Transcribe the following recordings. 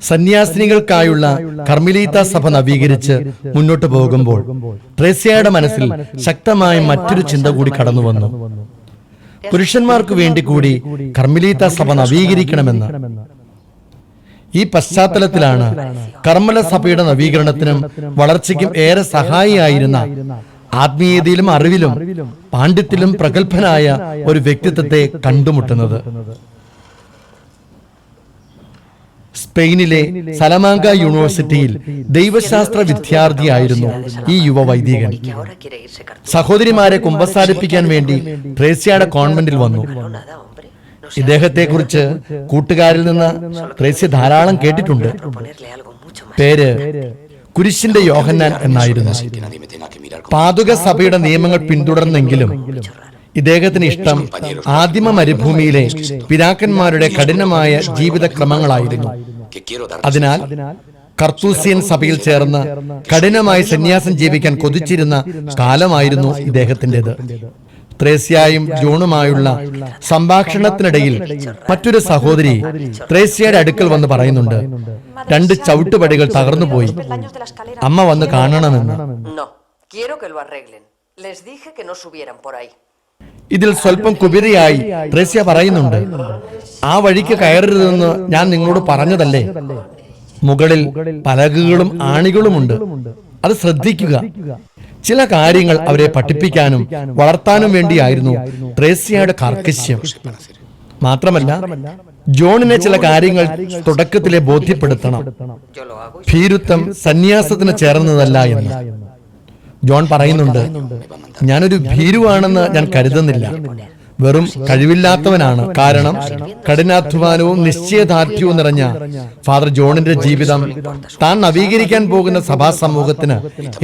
സന്യാസിനികൾക്കായുള്ള കർമ്മിലീത്ത സഭ നവീകരിച്ച് മുന്നോട്ട് പോകുമ്പോൾ ട്രേസ്യയുടെ മനസ്സിൽ ശക്തമായ മറ്റൊരു ചിന്ത കൂടി കടന്നു വന്നു. പുരുഷന്മാർക്ക് വേണ്ടി കൂടി കർമ്മിലീത്ത സഭ നവീകരിക്കണമെന്ന്. ഈ പശ്ചാത്തലത്തിലാണ് കർമ്മല സഭയുടെ നവീകരണത്തിനും വളർച്ചയ്ക്കും ഏറെ സഹായിയായിരുന്ന ആത്മീയതയിലും അറിവിലും പാണ്ഡിത്യത്തിലും പ്രഗത്ഭനായ ഒരു വ്യക്തിത്വത്തെ കണ്ടുമുട്ടുന്നത്. സ്പെയിനിലെ സലമാങ്ക യൂണിവേഴ്സിറ്റിയിൽ ദൈവശാസ്ത്ര വിദ്യാർത്ഥിയായിരുന്നു ഈ യുവ വൈദികൻ. സഹോദരിമാരെ കുമ്പസാരിപ്പിക്കാൻ വേണ്ടി ട്രേസ്യയുടെ കോൺവെന്റിൽ വന്നു. ഇദ്ദേഹത്തെക്കുറിച്ച് കൂട്ടുകാരിൽ നിന്ന് ട്രേസ്യ ധാരാളം കേട്ടിട്ടുണ്ട്. പേര് കുരിശിന്റെ യോഹന്നാൻ എന്നായിരുന്നു. പാതുക സഭയുടെ നിയമങ്ങൾ പിന്തുടർന്നെങ്കിലും ഇദ്ദേഹത്തിന് ഇഷ്ടം ആദിമ മരുഭൂമിയിലെ പിതാക്കന്മാരുടെ കഠിനമായ ജീവിതക്രമങ്ങളായിരുന്നു ക്രമങ്ങളായിരുന്നു. അതിനാൽ കർത്തൂസിയൻ സഭയിൽ ചേർന്ന് കഠിനമായി സന്യാസം ജീവിക്കാൻ കൊതിച്ചിരുന്ന കാലമായിരുന്നു ഇദ്ദേഹത്തിന്റെത്. ത്രേസ്യായും ജോണുമായുള്ള സംഭാഷണത്തിനിടയിൽ മറ്റൊരു സഹോദരി ത്രേസ്യയുടെ അടുക്കൽ വന്ന് പറയുന്നുണ്ട് രണ്ട് ചവിട്ടുപടികൾ തകർന്നുപോയി. അമ്മ വന്ന് കാണണമെന്ന്. ഇതിൽ സ്വല്പം കുബിരയായി ത്രേസ്യ പറയുന്നുണ്ട് ആ വഴിക്ക് കയറരുതെന്ന് ഞാൻ നിങ്ങളോട് പറഞ്ഞതല്ലേ? മുകളിൽ പലകുകളും ആണികളുമുണ്ട്. അത് ശ്രദ്ധിക്കുക. ചില കാര്യങ്ങൾ അവരെ പഠിപ്പിക്കാനും വളർത്താനും വേണ്ടിയായിരുന്നു ത്രേസ്യയുടെ കാർക്കശ്യം. മാത്രമല്ല ജോണിനെ ചില കാര്യങ്ങൾ തുടക്കത്തിലെ ബോധ്യപ്പെടുത്തണം. ഭീരുത്വം സന്യാസത്തിന് ചേർന്നതല്ല എന്ന്. ജോൺ പറയുന്നുണ്ട് ഞാനൊരു ഭീരുവാണെന്ന് ഞാൻ കരുതുന്നില്ല. വെറും കഴിവില്ലാത്തവനാണ്. കാരണം കഠിനാധ്വാനവും നിശ്ചയദാർഢ്യവും നിറഞ്ഞ ഫാദർ ജോണിന്റെ ജീവിതം താൻ നവീകരിക്കാൻ പോകുന്ന സഭാ സമൂഹത്തിന്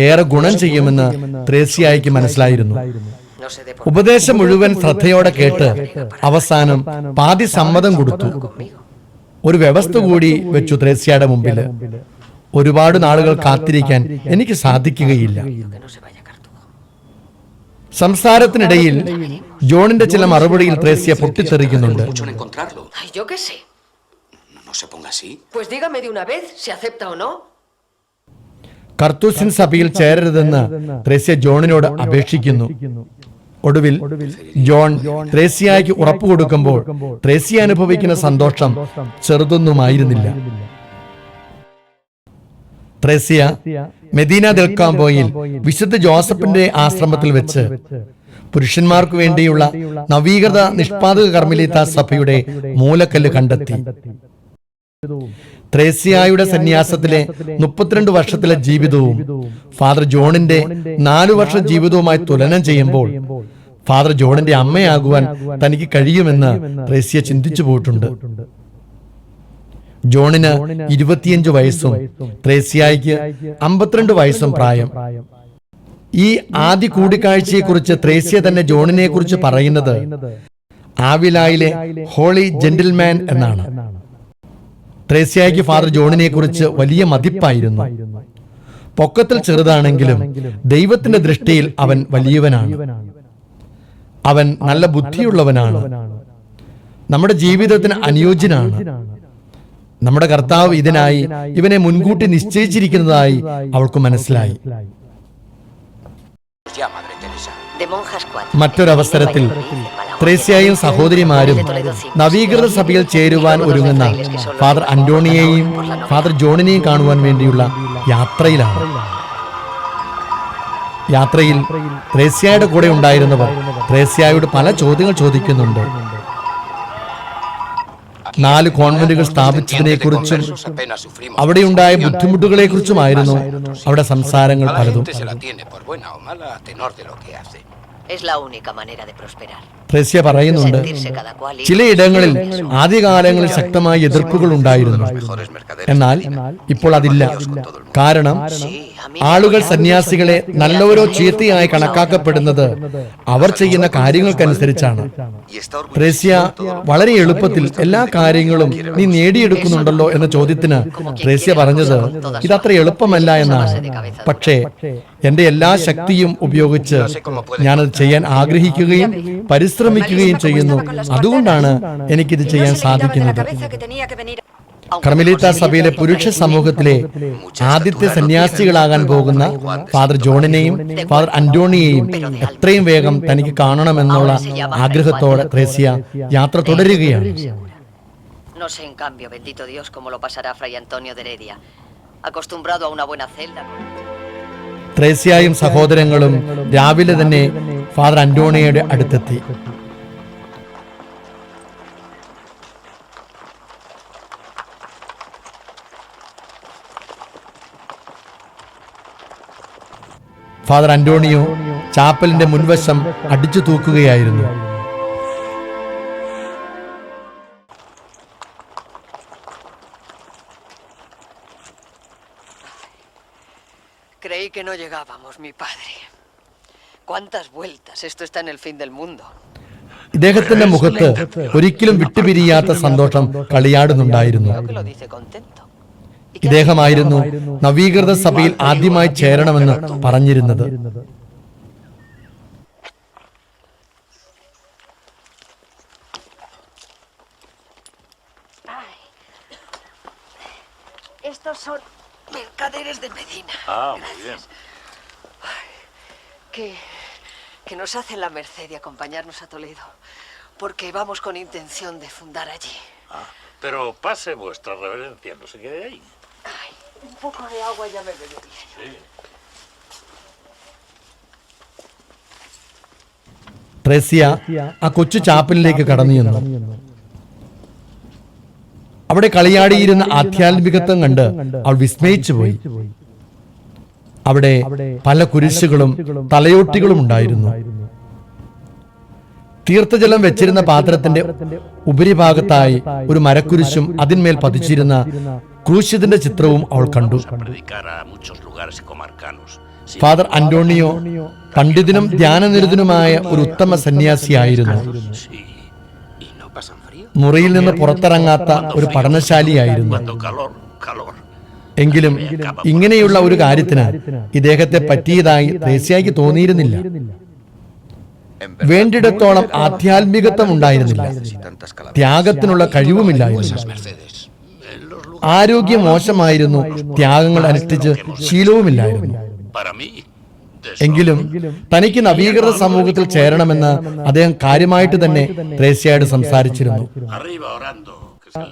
ഏറെ ഗുണം ചെയ്യുമെന്ന് ത്രേസ്യായിക്ക് മനസ്സിലായിരുന്നു. ഉപദേശം മുഴുവൻ ശ്രദ്ധയോടെ കേട്ട് അവസാനം പാതി സമ്മതം കൊടുത്തു. ഒരു വ്യവസ്ഥ കൂടി വെച്ചു ത്രേസ്യയുടെ മുമ്പിൽ ഒരുപാട് നാളുകൾ കാത്തിരിക്കാൻ എനിക്ക് സാധിക്കുകയില്ല. സംസാരത്തിനിടയിൽ ജോണിന്റെ ചില മറുപടിയിൽ ത്രേസ്യ പൊട്ടിത്തെറിക്കുന്നുണ്ട്. കർത്തൂസിൻ സഭയിൽ ചേരരുതെന്ന് ത്രേസ്യ ജോണിനോട് അപേക്ഷിക്കുന്നു. ഒടുവിൽ ജോൺ ത്രേസ്യയ്ക്ക് ഉറപ്പു കൊടുക്കുമ്പോൾ ത്രേസ്യ അനുഭവിക്കുന്ന സന്തോഷം ചെറുതൊന്നുമായിരുന്നില്ല. ത്രേസ്യ മെദീന ദൽക്കാംബോയിൽ വിശുദ്ധ ജോസഫിന്റെ ആശ്രമത്തിൽ വെച്ച് പുരുഷന്മാർക്ക് വേണ്ടിയുള്ള നവീകൃത നിഷ്പാതക കർമ്മലീത്ത സഭയുടെ മൂലക്കല്ല് കണ്ടെത്തി. ത്രേസ്യായുടെ സന്യാസത്തിലെ മുപ്പത്തിരണ്ട് വർഷത്തിലെ ജീവിതവും ഫാദർ ജോണിന്റെ നാലു വർഷ ജീവിതവുമായി തുലനം ചെയ്യുമ്പോൾ ഫാദർ ജോണിന്റെ അമ്മയാകുവാൻ തനിക്ക് കഴിയുമെന്ന് ത്രേസ്യ ചിന്തിച്ചു പോയിട്ടുണ്ട്. ജോണിന് ഇരുപത്തിയഞ്ച് വയസ്സും ത്രേസ്യായിക്ക് അമ്പത്തിരണ്ട് വയസ്സും പ്രായം. ഈ ആദ്യ കൂടിക്കാഴ്ചയെക്കുറിച്ച് ത്രേസ്യ തന്നെ ജോണിനെ കുറിച്ച് പറയുന്നത് ആവിലായിലെ ഹോളി ജെന്റിൽമാൻ എന്നാണ്. ത്രേസ്യായിക്ക് ഫാദർ ജോണിനെ കുറിച്ച് വലിയ മതിപ്പായിരുന്നു. പൊക്കത്തിൽ ചെറുതാണെങ്കിലും ദൈവത്തിന്റെ ദൃഷ്ടിയിൽ അവൻ വലിയവനാണ്. അവൻ നല്ല ബുദ്ധിയുള്ളവനാണ്. നമ്മുടെ ജീവിതത്തിന് അനുയോജ്യനാണ്. നമ്മുടെ കർത്താവ് ഇതിനായി ഇവനെ മുൻകൂട്ടി നിശ്ചയിച്ചിരിക്കുന്നതായി അവൾക്ക് മനസ്സിലായി. മറ്റൊരവസരത്തിൽ ത്രേസ്യയും സഹോദരിമാരും നവീകൃത സഭയിൽ ചേരുവാൻ ഒരുങ്ങുന്ന ഫാദർ അന്റോണിയെയും ഫാദർ ജോണിനെയും കാണുവാൻ വേണ്ടിയുള്ള യാത്രയിലാണ്. യാത്രയിൽ ത്രേസ്യയുടെ കൂടെ ഉണ്ടായിരുന്നവർ ത്രേസ്യയോട് പല ചോദ്യങ്ങൾ ചോദിക്കുന്നുണ്ട്. നാല് കോൺവെന്റുകൾ സ്ഥാപിച്ചതിനെ കുറിച്ചും അവിടെ ഉണ്ടായ ബുദ്ധിമുട്ടുകളെ കുറിച്ചുമായിരുന്നു അവിടെ സംസാരങ്ങൾ പലതും ത്രേസ്യ പറയുന്നുണ്ട് ചിലയിടങ്ങളിൽ ആദ്യകാലങ്ങളിൽ ശക്തമായ എതിർപ്പുകൾ ഉണ്ടായിരുന്നു എന്നാൽ ഇപ്പോൾ അതില്ല. കാരണം ആളുകൾ സന്യാസികളെ നല്ലവരോ ചീത്തയായി കണക്കാക്കപ്പെടുന്നത് അവർ ചെയ്യുന്ന കാര്യങ്ങൾക്കനുസരിച്ചാണ്. ത്രേസ്യ വളരെ എളുപ്പത്തിൽ എല്ലാ കാര്യങ്ങളും നീ നേടിയെടുക്കുന്നുണ്ടല്ലോ എന്ന ചോദ്യത്തിന് ത്രേസ്യ പറഞ്ഞത് ഇതത്ര എളുപ്പമല്ല എന്നാണ്. പക്ഷേ എന്റെ എല്ലാ ശക്തിയും ഉപയോഗിച്ച് ഞാനത് ചെയ്യാൻ ആഗ്രഹിക്കുകയും പരിശ്രമിക്കുകയും ചെയ്യുന്നു. അതുകൊണ്ടാണ് എനിക്കിത് ചെയ്യാൻ സാധിക്കുന്നത്. കർമ്മലീത്ത സഭയിലെ പുരുഷ സമൂഹത്തിലെ ആദ്യത്തെ സന്യാസികളാകാൻ പോകുന്ന ഫാദർ ജോണിനെയും ഫാദർ അന്റോണിയെയും എത്രയും വേഗം തനിക്ക് കാണണമെന്നുള്ള ആഗ്രഹത്തോടെ ത്രേസ്യ യാത്ര തുടരുകയാണ്. No sé, en cambio, bendito Dios, cómo lo pasará Fray Antonio de Heredia. Acostumbrado a una buena celda. con- സഹോദരങ്ങളും രാവിലെ തന്നെ ഫാദർ അന്റോണിയുടെ അടുത്തെത്തി. ഫാദർ അന്റോണിയോ ചാപ്പലിന്റെ മുൻവശം അടിച്ചു തൂക്കുകയായിരുന്നു Creí que no llegábamos, mi padre. ¿Cuántas vueltas? Esto está en el fin del mundo. ഇദ്ദേഹത്തിന്റെ മുഖത്ത് ഒരിക്കലും വിട്ടുപിരിയാത്ത സന്തോഷം കളിയാടുന്നുണ്ടായിരുന്നു ഇദ്ദേഹമായിരുന്നു നവീകൃത സഭയിൽ ആദ്യമായി ചേരണമെന്ന് പറഞ്ഞിരുന്നത് Estos son mercaderes de Medina. Ah, muy bien. Que, que nos hacen la merced de acompañarnos a Toledo. Porque vamos con intención de fundar allí. Ah, pero pase vuestra reverencia, no se quede ahí. Un poco de agua ya me bebería. Sí. Thresia ആ കൊച്ചു ചാപ്പലിലേക്ക് കടന്നു ചെന്നു അവിടെ കളിയാടിയിരുന്ന ആധ്യാത്മികത്വം കണ്ട് അവൾ വിസ്മയിച്ചു പോയി അവിടെ പല കുരിശുകളും തലയോട്ടികളും ഉണ്ടായിരുന്നു തീർത്ഥജലം വെച്ചിരുന്ന പാത്രത്തിന്റെ ഉപരിഭാഗത്തായി ഒരു മരക്കുരിശും അതിന്മേൽ പതിച്ചിരുന്ന ക്രൂശിതന്റെ ചിത്രവും അവൾ കണ്ടു. Predicar muchos lugares comarcanos. Father Antonio പണ്ഡിതനും ധ്യാനനിരതനുമായ ഒരു ഉത്തമ സന്യാസിയായിരുന്നു. മുറിയിൽ നിന്ന് പുറത്തിറങ്ങാത്ത ഒരു പഠനശാലിയായിരുന്നു. എങ്കിലും ഇങ്ങനെയുള്ള ഒരു കാര്യത്തിന് ഇദ്ദേഹത്തെ പറ്റിയതായി ത്രേസ്യയ്ക്ക് തോന്നിയിരുന്നില്ല. വേണ്ടിടത്തോളം ആധ്യാത്മികത്വം ഉണ്ടായിരുന്നില്ല. ത്യാഗത്തിനുള്ള കഴിവുമില്ലായിരുന്നു Esas Mercedes. En los lugares ആരോഗ്യം മോശമായിരുന്നു. ത്യാഗങ്ങൾ അനുഷ്ഠിച്ച് ശീലവുമില്ലായിരുന്നു. എങ്കിലും തനിക്ക് നവീകൃത സമൂഹത്തിൽ ചേരണമെന്ന് അദ്ദേഹം കാര്യമായിട്ട് തന്നെ ത്രേസ്യയോട് സംസാരിച്ചിരുന്നു.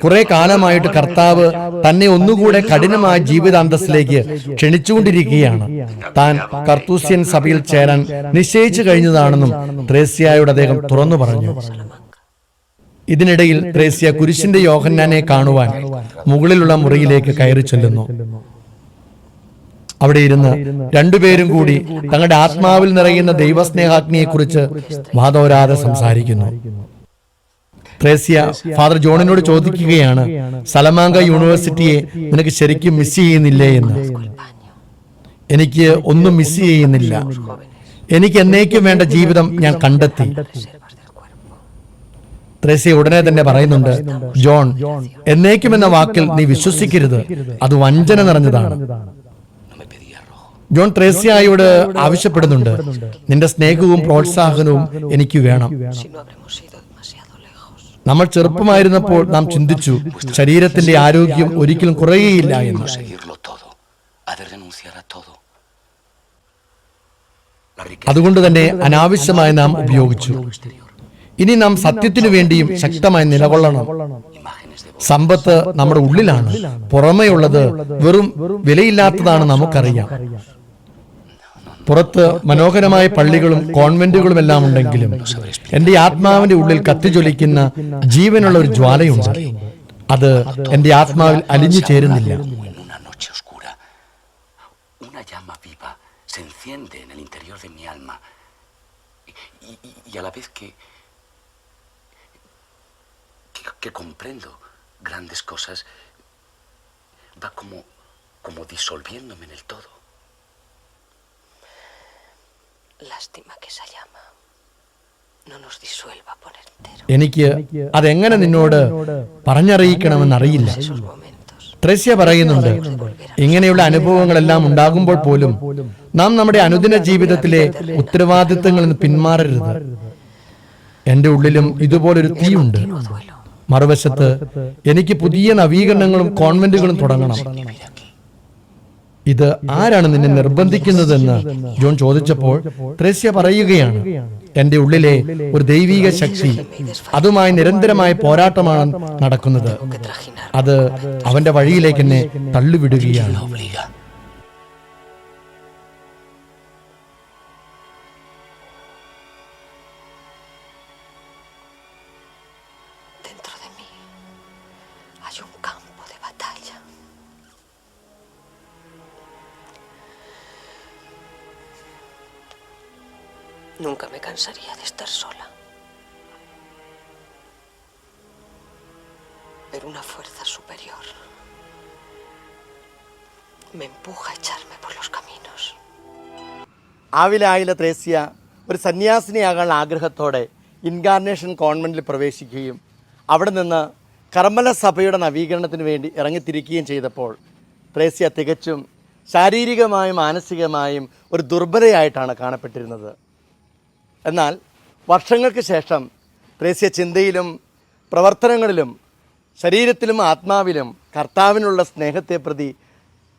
കുറെ കാലമായിട്ട് കർത്താവ് തന്നെ ഒന്നുകൂടെ കഠിനമായ ജീവിതാന്തസ്സിലേക്ക് ക്ഷണിച്ചുകൊണ്ടിരിക്കുകയാണ്. താൻ കർത്തൂസ്യൻ സഭയിൽ ചേരാൻ നിശ്ചയിച്ചു കഴിഞ്ഞതാണെന്നും ത്രേസ്യയോട് അദ്ദേഹം തുറന്നു പറഞ്ഞു. ഇതിനിടയിൽ ത്രേസ്യ കുരിശിന്റെ യോഹന്നാനെ കാണുവാൻ മുകളിലുള്ള മുറിയിലേക്ക് കയറി ചെല്ലുന്നു അവിടെ ഇരുന്ന് രണ്ടുപേരും കൂടി തങ്ങളുടെ ആത്മാവിൽ നിറയുന്ന ദൈവസ്നേഹാഗ്നിയെക്കുറിച്ച് വാദോരാതെ സംസാരിക്കുന്നു. ത്രേസ്യ ഫാദർ ജോണിനോട് ചോദിക്കുകയാണ് സലമാങ്ക യൂണിവേഴ്സിറ്റിയെ നിനക്ക് ശരിക്കും മിസ് ചെയ്യുന്നില്ലേ എന്ന്? എനിക്ക് ഒന്നും മിസ് ചെയ്യുന്നില്ല. എനിക്ക് എന്നേക്കും വേണ്ട ജീവിതം ഞാൻ കണ്ടെത്തി. ത്രേസ്യ ഉടനെ തന്നെ പറയുന്നുണ്ട് ജോൺ എന്നേക്കും എന്ന വാക്കിൽ നീ വിശ്വസിക്കരുത് അത് വഞ്ചന നിറഞ്ഞതാണ്. ജോൺ ത്രേസ്യായോട് ആവശ്യപ്പെടുന്നുണ്ട് നിന്റെ സ്നേഹവും പ്രോത്സാഹനവും എനിക്ക് വേണം. നമ്മൾ ചെറുപ്പമായിരുന്നപ്പോൾ നാം ചിന്തിച്ചു ശരീരത്തിന്റെ ആരോഗ്യം ഒരിക്കലും കുറയുകയില്ല എന്ന് അതുകൊണ്ട് തന്നെ അനാവശ്യമായി നാം ഉപയോഗിച്ചു ഇനി നാം സത്യത്തിനു വേണ്ടിയും ശക്തമായി നിലകൊള്ളണം. സമ്പത്ത് നമ്മുടെ ഉള്ളിലാണ്. പുറമെയുള്ളത് വെറും വിലയില്ലാത്തതാണ് നമുക്കറിയാം. പുറത്ത് മനോഹരമായ പള്ളികളും കോൺവെന്റുകളും എല്ലാം ഉണ്ടെങ്കിലും എന്റെ ആത്മാവിന്റെ ഉള്ളിൽ കത്തിജ്വലിക്കുന്ന ജീവനുള്ള ഒരു ജ്വാലയുണ്ട്. അത് എന്റെ ആത്മാവിൽ അലിഞ്ഞു ചേരുന്നില്ല. una noche oscura. Una llama viva se enciende en el interior de mi alma. Y, y- y a la vez que, que, comprendo grandes cosas, va como, como disolviéndome en el todo. Lástima que esa llama no nos disuelva por entero. എനിക്ക് അതെങ്ങനെ നിന്നോട് പറഞ്ഞറിയിക്കണമെന്നറിയില്ല momentos. പറയുന്നുണ്ട് ഇങ്ങനെയുള്ള അനുഭവങ്ങളെല്ലാം ഉണ്ടാകുമ്പോൾ പോലും നാം നമ്മുടെ അനുദിന ജീവിതത്തിലെ ഉത്തരവാദിത്തങ്ങളിൽ നിന്ന് പിന്മാറരുത് എന്റെ ഉള്ളിലും ഇതുപോലൊരു തീയുണ്ട് മറുവശത്ത് എനിക്ക് പുതിയ നവീകരണങ്ങളും കോൺവെന്റുകളും തുടങ്ങണം. ഇത് ആരാണ് നിന്നെ നിർബന്ധിക്കുന്നതെന്ന് ജോൺ ചോദിച്ചപ്പോൾ ത്രേസ്യ പറയുകയാണ് എന്റെ ഉള്ളിലെ ഒരു ദൈവീക ശക്തി അതുമായി നിരന്തരമായ പോരാട്ടമാണ് നടക്കുന്നത്. അത് അവന്റെ വഴിയിലേക്ക് എന്നെ തള്ളിവിടുകയാണ്. Cansaría de estar sola. Pero una fuerza superior me empuja a echarme por los caminos. ആവിലായിലെ Thresia ഒരു സന്യാസിനിയാകാനുള്ള ആഗ്രഹത്തോടെ ഇൻകാർണേഷൻ കോൺവെന്റിൽ പ്രവേശിക്കുകയും അവിടെ നിന്ന് കർമ്മല സഭയുടെ നവീകരണത്തിന് വേണ്ടി ഇറങ്ങിത്തിരിക്കുകയും ചെയ്തപ്പോൾ ത്രേസ്യ തികച്ചും ശാരീരികമായും മാനസികമായും ഒരു ദുർബലയായിട്ടാണ് കാണപ്പെട്ടിരുന്നത് എന്നാൽ വർഷങ്ങൾക്ക് ശേഷം ത്രേസ്യ ചിന്തയിലും പ്രവർത്തനങ്ങളിലും ശരീരത്തിലും ആത്മാവിലും കർത്താവിനുള്ള സ്നേഹത്തെ പ്രതി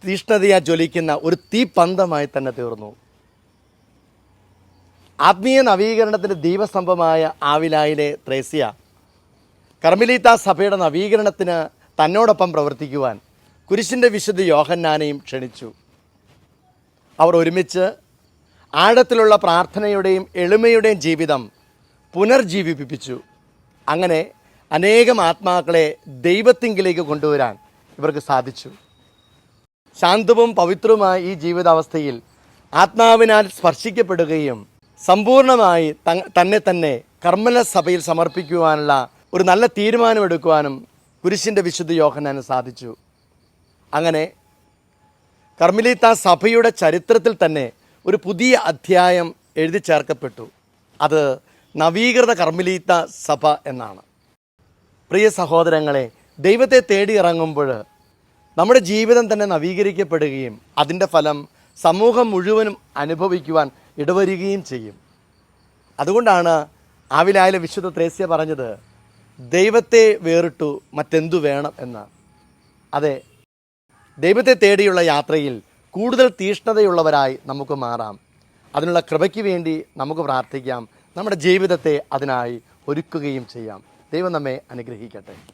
തീഷ്ണതയാ ജ്വലിക്കുന്ന ഒരു തീപന്തമായി തന്നെ തീർന്നു. ആത്മീയ നവീകരണത്തിന്റെ ദീപസ്തംഭമായ ആവിലായിലെ ത്രേസ്യ കർമിലീത്ത സഭയുടെ നവീകരണത്തിന് തന്നോടൊപ്പം പ്രവർത്തിക്കുവാൻ കുരിശിന്റെ വിശുദ്ധ യോഹന്നാനെയും ക്ഷണിച്ചു. അവർ ഒരുമിച്ച് ആഴത്തിലുള്ള പ്രാർത്ഥനയുടെയും എളിമയുടെയും ജീവിതം പുനർജീവിപ്പിച്ചു. അങ്ങനെ അനേകം ആത്മാക്കളെ ദൈവത്തിങ്കിലേക്ക് കൊണ്ടുവരാൻ ഇവർക്ക് സാധിച്ചു. ശാന്തവും പവിത്രവുമായ ഈ ജീവിതാവസ്ഥയിൽ ആത്മാവിനാൽ സ്പർശിക്കപ്പെടുകയും സമ്പൂർണമായി തന്നെ തന്നെ കർമ്മല സഭയിൽ സമർപ്പിക്കുവാനുള്ള ഒരു നല്ല തീരുമാനമെടുക്കുവാനും കുരിശിന്റെ വിശുദ്ധ യോഹനാന് സാധിച്ചു. അങ്ങനെ കർമ്മലീത്ത സഭയുടെ ചരിത്രത്തിൽ തന്നെ ഒരു പുതിയ അധ്യായം എഴുതി ചേർക്കപ്പെട്ടു. അത് നവീകൃത കർമ്മലീത്ത സഭ എന്നാണ്. പ്രിയ സഹോദരങ്ങളെ ദൈവത്തെ തേടി ഇറങ്ങുമ്പോൾ നമ്മുടെ ജീവിതം തന്നെ നവീകരിക്കപ്പെടുകയും അതിന്റെ ഫലം സമൂഹം മുഴുവനും അനുഭവിക്കുവാൻ ഇടവരികയും ചെയ്യും. അതുകൊണ്ടാണ് ആവിലായാലും വിശുദ്ധ ത്രേസ്യ പറഞ്ഞത് ദൈവത്തെ വേറിട്ടു മറ്റെന്തു വേണം എന്ന്. അതെ ദൈവത്തെ തേടിയുള്ള യാത്രയിൽ കൂടുതൽ തീഷ്ണതയുള്ളവരായി നമുക്ക് മാറാം. അതിനുള്ള കൃപയ്ക്ക് വേണ്ടി നമുക്ക് പ്രാർത്ഥിക്കാം. നമ്മുടെ ജീവിതത്തെ അതിനായി ഒരുക്കുകയും ചെയ്യാം. ദൈവം നമ്മെ അനുഗ്രഹിക്കട്ടെ.